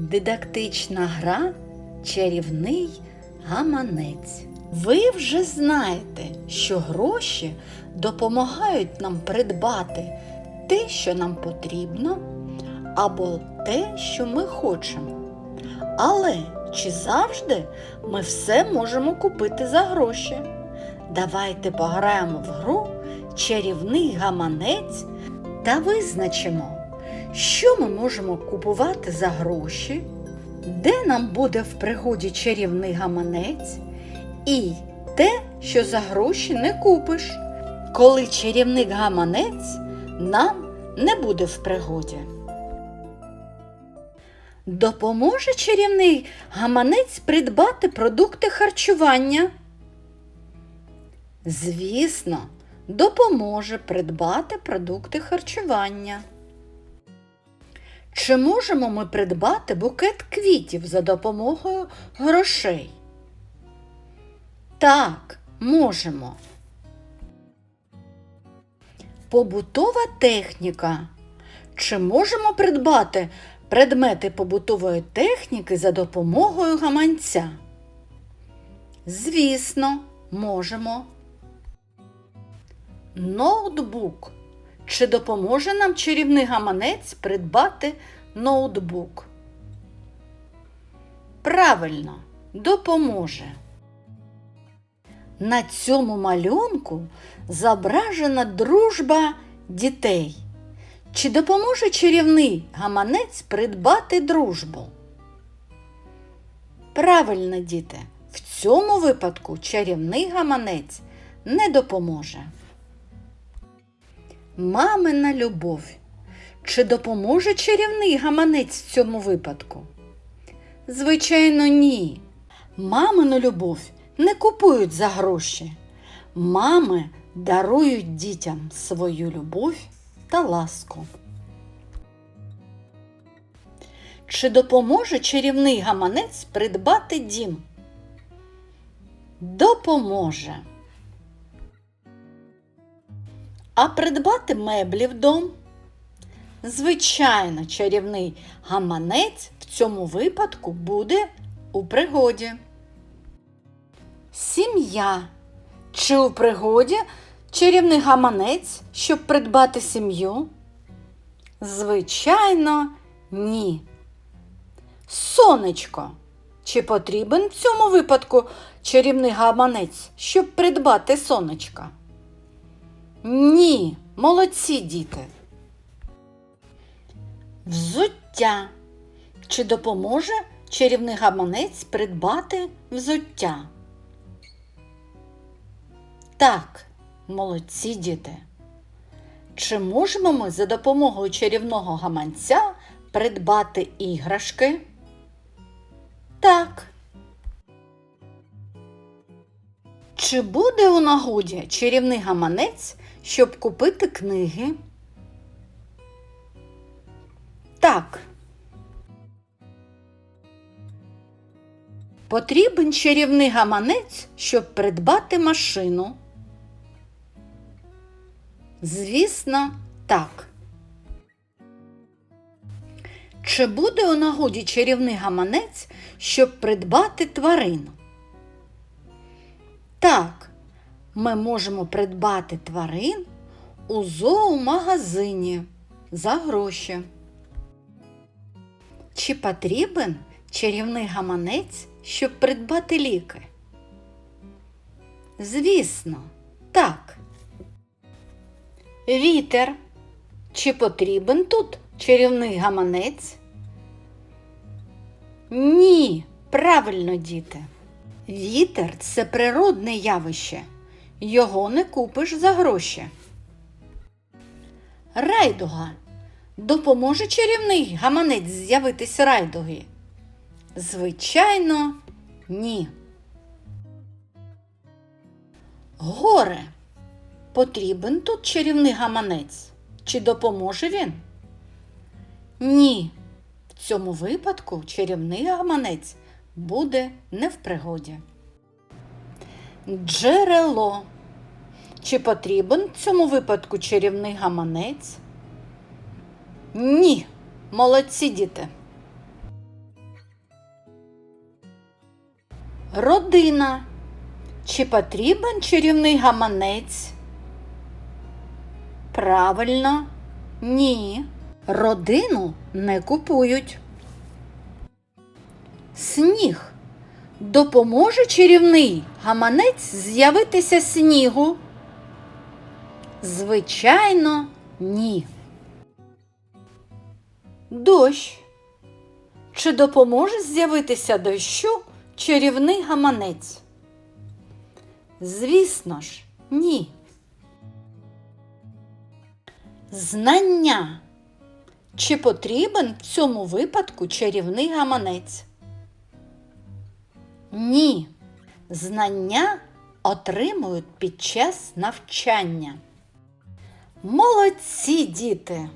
Дидактична гра чарівний гаманець. Ви вже знаєте, що гроші допомагають нам придбати те, що нам потрібно, або те, що ми хочемо. Але чи завжди ми все можемо купити за гроші? Давайте пограємо в гру чарівний гаманець та визначимо, що ми можемо купувати за гроші, де нам буде в пригоді чарівний гаманець, і те, що за гроші не купиш, коли чарівник гаманець нам не буде в пригоді. Допоможе чарівний гаманець придбати продукти харчування? Звісно, допоможе придбати продукти харчування. Чи можемо ми придбати букет квітів за допомогою грошей? Так, можемо. Побутова техніка. Чи можемо придбати предмети побутової техніки за допомогою гаманця? Звісно, можемо. Ноутбук. Чи допоможе нам чарівний гаманець придбати ноутбук? Правильно, допоможе. На цьому малюнку зображена дружба дітей. Чи допоможе чарівний гаманець придбати дружбу? Правильно, діти, в цьому випадку чарівний гаманець не допоможе. Мамина любов. Чи допоможе чарівний гаманець в цьому випадку? Звичайно, ні. Мамину любов не купують за гроші. Мами дарують дітям свою любов та ласку. Чи допоможе чарівний гаманець придбати дім? Допоможе. А придбати меблі в дом? Звичайно, чарівний гаманець в цьому випадку буде у пригоді. Сім'я. Чи у пригоді чарівний гаманець, щоб придбати сім'ю? Звичайно, ні. Сонечко. Чи потрібен в цьому випадку чарівний гаманець, щоб придбати сонечка? Ні, молодці діти. Взуття. Чи допоможе чарівний гаманець придбати взуття? Так, молодці діти. Чи можемо ми за допомогою чарівного гаманця придбати іграшки? Так. Чи буде у нагоді чарівний гаманець, щоб купити книги? Так. Потрібен чарівний гаманець, щоб придбати машину. Звісно, так. Чи буде у нагоді чарівний гаманець, щоб придбати тварину? Так, ми можемо придбати тварин у зоомагазині за гроші. Чи потрібен чарівний гаманець, щоб придбати ліки? Звісно, так. Вітер. Чи потрібен тут чарівний гаманець? Ні, правильно, діти. Вітер це природне явище. Його не купиш за гроші. Райдуга. Допоможе чарівний гаманець з'явитись райдуги? Звичайно, ні. Горе. Потрібен тут чарівний гаманець? Чи допоможе він? Ні. В цьому випадку чарівний гаманець буде не в пригоді. Джерело. Чи потрібен в цьому випадку чарівний гаманець? Ні, молодці діти. Родина. Чи потрібен чарівний гаманець? Правильно, ні. Родину не купують. Сніг. Допоможе чарівний гаманець з'явитися снігу? Звичайно, ні. Дощ. Чи допоможе з'явитися дощу чарівний гаманець? Звісно ж, ні. Знання. Чи потрібен в цьому випадку чарівний гаманець? Ні. Знання отримують під час навчання. Молодці, діти!